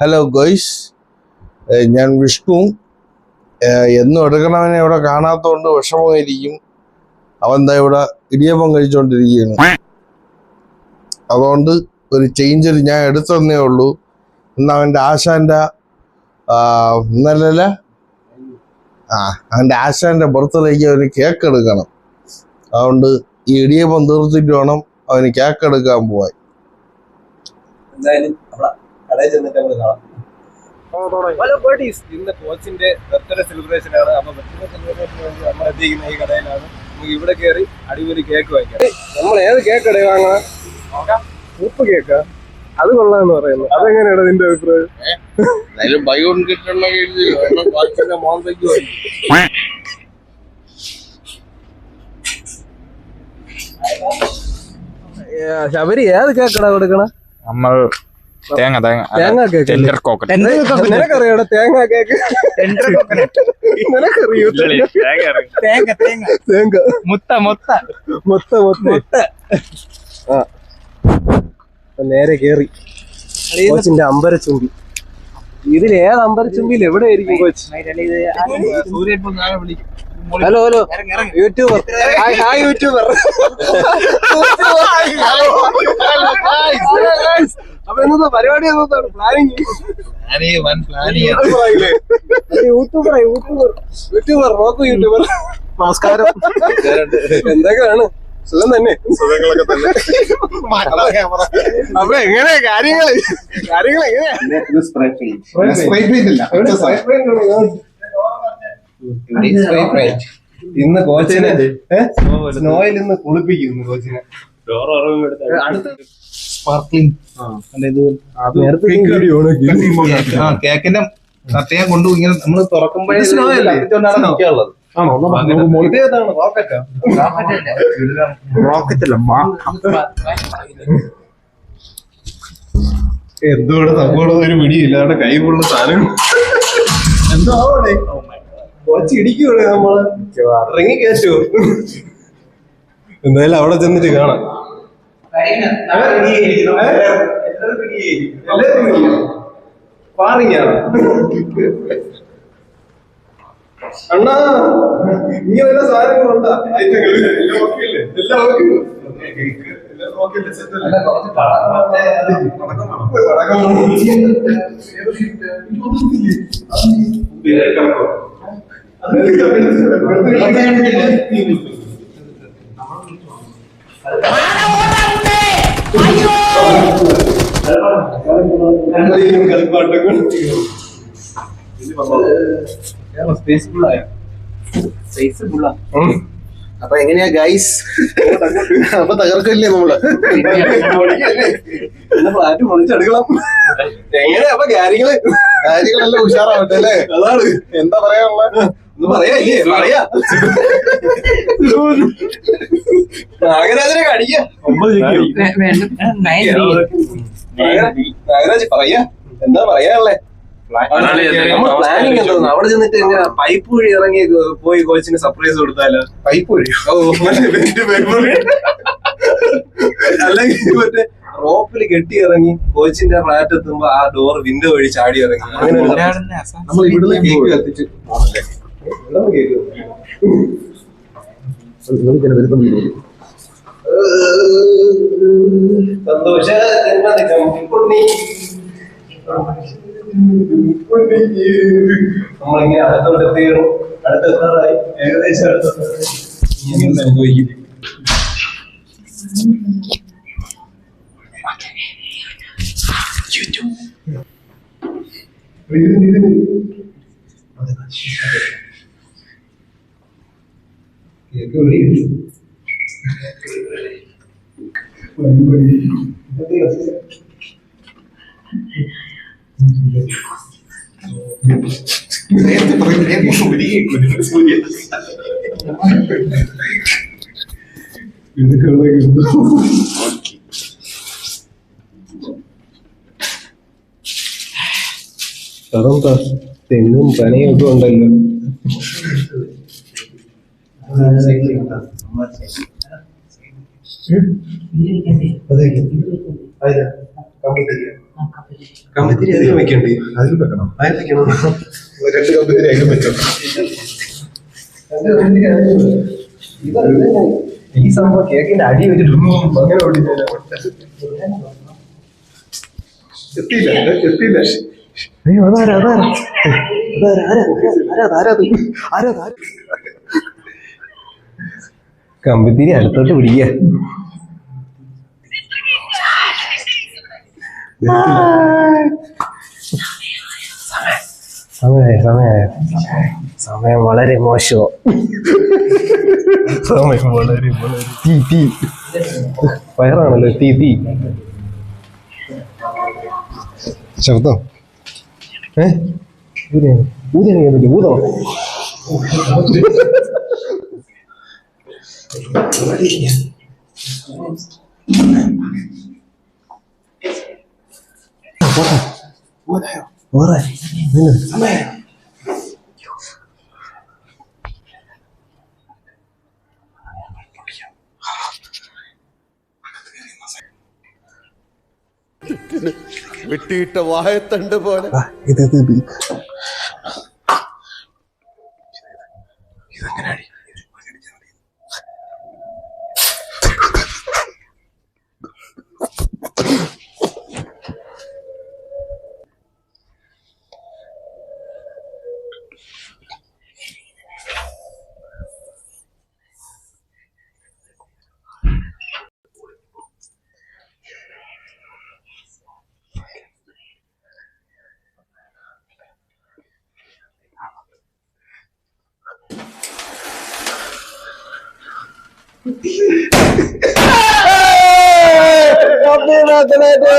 Hello ഗോയ്സ് ഞാൻ വിഷ്ണു. എന്നും എടുക്കണവനെ ഇവിടെ കാണാത്തതുകൊണ്ട് വിഷമമായിരിക്കും. അവൻ എന്താ ഇവിടെ ഇടിയപ്പം കഴിച്ചുകൊണ്ടിരിക്കുകയാണ് അതുകൊണ്ട് ഒരു ചേഞ്ച് ഞാൻ എടുത്തതന്നേ ഉള്ളൂ. ഇന്ന് അവന്റെ ആശാന്റെ ഇന്നലെ ആ അവന്റെ ആശാന്റെ ബർത്ത്ഡേക്ക് അവന് കേക്ക് എടുക്കണം. അതുകൊണ്ട് ഈ ഇടിയപ്പം തീർത്തിട്ട് വേണം അവന് കേക്ക് എടുക്കാൻ പോവാൻ. എന്തായാലും കടയിൽ ചെന്നിട്ട് നമ്മൾ കാണാം. ഹലോ ബോഡീസ് ഇന്ന് കോച്ചിന്റെ ബർത്ത്ഡേ സെലിബ്രേഷൻ ആണ്. അപ്പൊ ബർത്ത്ഡേ സെലിബ്രേഷൻ നമ്മൾ എത്തിക്കുന്ന ഈ കടയിലാണ്. നമുക്ക് ഇവിടെ കയറി അടിപൊളി കേക്ക് വാങ്ങിക്കാം. നമ്മൾ ഏത് കേക്ക് ഇടയിൽ വാങ്ങണം ഉപ്പ് കേക്ക് അത് കൊള്ളാന്ന് പറയുന്നു. അതെങ്ങനെയാണ് നിന്റെ അഭിപ്രായം? ശബരി ഏത് കേക്കടാ കൊടുക്കണ? നമ്മൾ തേങ്ങ തേങ്ങ തേങ്ങ കേക്ക്. ടെൻഡർ നിനക്ക് നിനക്കറിയാടാ തേങ്ങ കേക്ക്. ടെൻഡർ നിനക്കറിയോ? തേങ്ങ തേങ്ങ തേങ്ങ. മുത്ത മുത്ത. മുത്ത മുത്ത. ആ. നേരെ കേറി. കോച്ചിന്റെ അമ്പര അമ്പരച്ചുമ്പി. ഇതിൽ ഏത് അമ്പരച്ചുമ്പിയിൽ എവിടെ ആയിരിക്കും coach? Hello hello. YouTuber. Hi hi YouTuber. പരിപാടി എന്നതാണ് പ്ലാനിങ് യൂട്യൂബർ യൂട്യൂബർ. യൂട്യൂബർ നോക്കൂ യൂട്യൂബർ. നമസ്കാരം. എന്തൊക്കെയാണ്? സുഖം തന്നെ. സുഖങ്ങളൊക്കെ തന്നെ. അപ്പൊ എങ്ങനെയാ കാര്യങ്ങൾ കാര്യങ്ങൾ എങ്ങനെയാ? ഇന്ന് കോച്ചിനെ സ്നോയിൽ ഇന്ന് കുളിപ്പിക്കുന്നു കോച്ചിനെ. ആ. കേക്കിന്റെ സത്യം കൊണ്ടു ഇങ്ങനെ നമ്മൾ തുറക്കുമ്പോഴേ അല്ലേ? എന്തോടെ സംഭവം? ഒരു പിടിയില്ല. അവിടെ കൈ കൊള്ള സാധനം എന്തോ ഇടിക്കൂടെ നമ്മൾ. ഇറങ്ങി കയറ്റുവോ? എന്തായാലും അവിടെ ചെന്നിട്ട് കാണാം. അണ്ണാ ഇനി വല്ല സാധനങ്ങളുണ്ടാ എല്ലാം ഓക്കെ? അല്ലേ എല്ലാം ഓക്കെ എല്ലാം ഓക്കെ അല്ലേ സെറ്റ് അല്ലേ അപ്പൊ എങ്ങനെയാ ഗൈസ് അപ്പൊ തകർക്കില്ലേ നമ്മൾ? ഫ്ലാറ്റ് പൊളിച്ചെടുക്കണം എങ്ങനെയാ അപ്പൊ കാര്യങ്ങൾ? കാര്യങ്ങളെല്ലാം ഉഷാറാവട്ടെ അല്ലേ? അതാണ്. എന്താ പറയാനുള്ള? ഒന്ന് പറയാ. ഇല്ലേ പറയാ നാഗരാജനെ കടിക്ക നാഗരാജ് പറയാ. എന്താ പറയാനുള്ളേ? എന്തോന്നു അവിടെ ചെന്നിട്ട് എങ്ങനെ പൈപ്പ് വഴി ഇറങ്ങി പോയി കോച്ചിന് സർപ്രൈസ് കൊടുത്താലോ? പൈപ്പ് വഴി. അല്ലെങ്കിൽ മറ്റേ റോപ്പിൽ കെട്ടി ഇറങ്ങി കോച്ചിന്റെ ഫ്ലാറ്റ് എത്തുമ്പോ ആ ഡോർ വിൻഡോ വഴി ചാടി ഇറങ്ങി. നമ്മൾ ഇവിടുന്ന് കേക്ക് കത്തിച്ച് സന്തോഷ ജന്മദിനം നമ്മളിങ്ങനെ അടുത്തോട്ട് എത്തിയാണ് അടുത്തെത്താറായി ഏകദേശം അടുത്തെത്താറായി അനുഭവിക്കും കേക്ക് വിളി നേരത്തെ പറയുന്നത് ഒരു കേക്ക് സൂര്യ അതെന്താ തെങ്ങും പനയും ഒക്കെ ഉണ്ടല്ലോ. അതെ. കമ്പിത്തിരിക്കാം കമ്പത്തിരി അധികം വെക്കണ്ടേ? അതിൽ വെക്കണം. അതിൽ വെക്കണം? രണ്ട് കമ്പത്തിരി അതിലും വെക്കണം. ഈ സംഭവം കേക്കിന്റെ അടി വെച്ചിട്ട് അങ്ങനെ ഓടിച്ചില്ല എത്തിയില്ല എത്തിയില്ല. അയ്യോ അതാരാ അതാരാ? അതാരാ ആരാ ആരാ ആരാ ആരാ ആരാ കമ്പിത്തിരി അടുത്തോട്ട് പിടിക്കുക. സമയായ സമയായ സമയം വളരെ മോശമോ സമയം വളരെ വളരെ തീ തീ. വയറാണല്ലോ തീ തീ. ശബ്ദം? ഏ? ഊതിയാണ് ഊതിയാണ് പറ്റി ഊതോ? ഓറേ വെട്ടിയിട്ട വായത്തണ്ട് പോലെ. ഇത് ഇത് ഇത്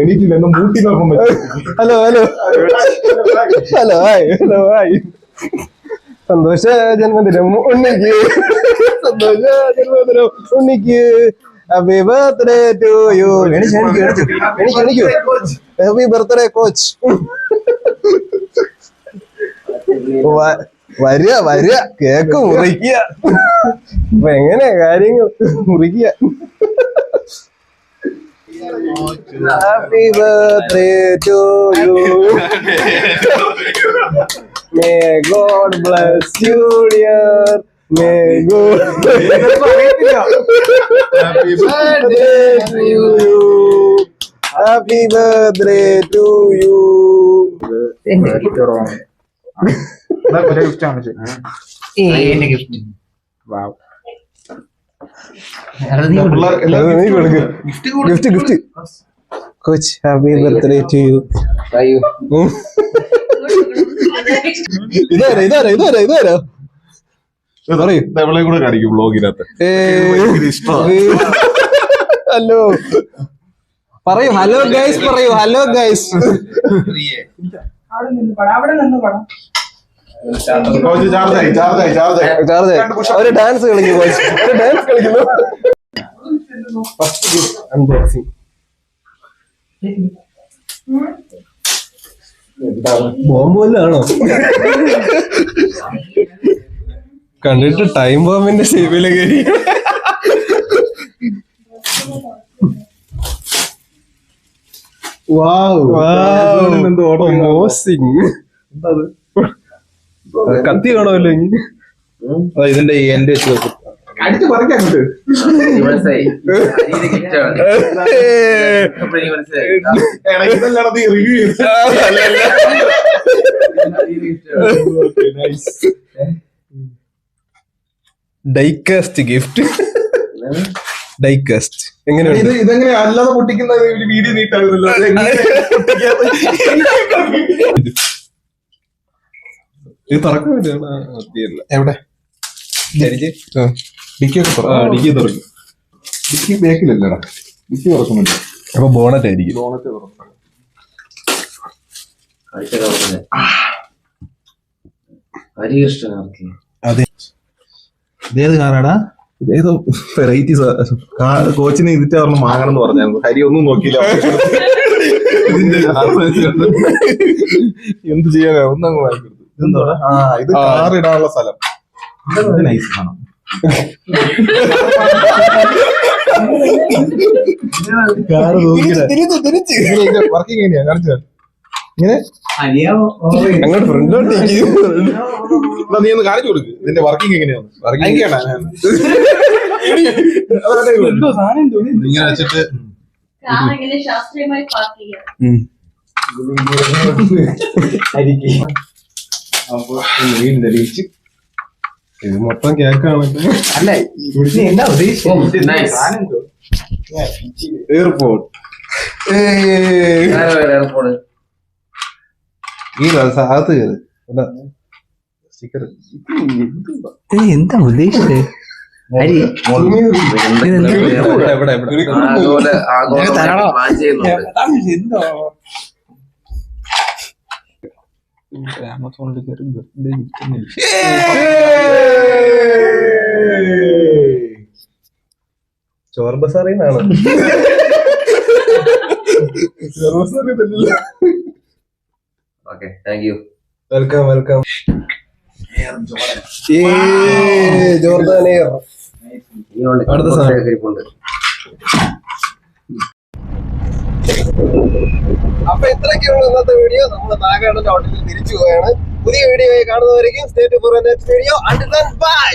എണീറ്റില്ല എന്നെ മൂട്ടി നോക്കാൻ പറ്റും hello hello hello hi hello hi സന്തോഷ ജന്മദിനം ഉണ്ണിക്ക്. സന്തോഷ ജന്മദിനം ഉണ്ണിക്ക്. ഹാപ്പി ബർത്ത്ഡേ ടു യു എണിച്ചു എണിക്കു എണിക്കു എണിക്കു ഹാപ്പി ബർത്ത്ഡേ കോച്ച് വരിക വരിക കേക്ക് മുറിക്കുക അപ്പൊ എങ്ങനെ കാര്യങ്ങൾ മുറിക്കുക happy birthday to you May God bless you, dear. May God Happy birthday to you. Happy birthday to you. ഒരേ gift gift gift coach happy birthday to you ഇതാരാ ഇതാരാ ഇതാരാ ഇതാരാ നമ്മളെ കൂടെ കാണിക്കും ബ്ലോഗിനകത്ത് ഹലോ. പറയൂ ഹലോ ഗൈസ് പറയൂ ഹലോ ഗൈസ് ചാർജ് ഒരു ഡാൻസ് കളിക്കുന്നു ഒരു ഡാൻസ് കളിക്കുന്നു. ഫസ്റ്റ് അൺബോക്സിംഗ് ബോംബ് വല്ലതാണോ കണ്ടിട്ട് ടൈം ബോംബിന്റെ ഷേപ്പിലൊക്കെ കത്തി കാണോ ഇനി? ഇതിന്റെ എന്റെ അടിച്ചു പറിക്കാൻ റിവ്യൂ ഡൈകാസ്റ്റ് ഗിഫ്റ്റ് ഡൈകാസ്റ്റ് ഇത് ഇതെങ്ങനെ അല്ലാതെ പൊട്ടിക്കുന്ന ഒരു വീഡിയോ നീട്ടാകുന്നല്ലോ അത്. എങ്ങനെ ഇത് തുറക്കാൻ പറ്റില്ല എവിടെ? എനിക്ക് ഡിക്കിയൊക്കെ ആ, ഡിക്കി തുറക്കും. ഡിക്കി ബേക്കിലല്ലടാ ഡിക്കി തുറക്കുന്നുണ്ട്. അപ്പൊ ബോണറ്റ് ആയിരിക്കും. ബോണറ്റ് തുറക്കും. ഹരികൃഷ്ണൻ ഇതേത് കാറാടാ? ഇതേതോ വെറൈറ്റി കോച്ചിനെ ഇതിട്ട് പറഞ്ഞു വാങ്ങണം എന്ന് പറഞ്ഞായിരുന്നു ഹരി ഒന്നും നോക്കിയില്ല. എന്ത് ചെയ്യാനാ? ഒന്നും അങ്ങ് വാങ്ങിക്കൊടുത്തു ഇതെന്താ ആ ഇത് കാർ ഇടാനുള്ള സ്ഥലം. ഇത് നൈസ് കാറ് നോക്കിയില്ല. വർക്കിംഗ് എങ്ങനെയാ കാണിച്ചു. ഇങ്ങനെ? അങ്ങോട്ട് ഫ്രണ്ടോട്ട് എന്നാ നീ ഒന്ന് കാണിച്ചു കൊടുക്ക്. ഇതിന്റെ വർക്കിംഗ് എങ്ങനെയാണ്? വർക്കിംഗ് ഇങ്ങനെ വെച്ചിട്ട്. ശാസ്ത്രീയമായി ഇത് മൊത്തം കേക്കാണ്. അല്ല എന്താ ഉദ്ദേശിച്ചത്? എയർപോർട്ട് ഈ അകത്ത് കയറി. സ്റ്റിക്കർ എന്താ ഉദ്ദേശിച്ചത് ആമസോണിൽ കയറി വെറുതെ ഇരിക്കുന്നില്ല. ചോർ ബസാറിന്നാണ് Chor ബസാറിൽ okay thank you welcome welcome അടുത്ത സാധനം. അപ്പൊ ഇത്രയൊക്കെയുള്ള ഇന്നത്തെ വീഡിയോ നമ്മൾ നാഗാർഡിന്റെ ഹോട്ടലിൽ തിരിച്ചു പോവുകയാണ് പുതിയ വീഡിയോ കാണുന്നവരേക്കും സ്റ്റേറ്റ് ഫോർ വീഡിയോ ബൈ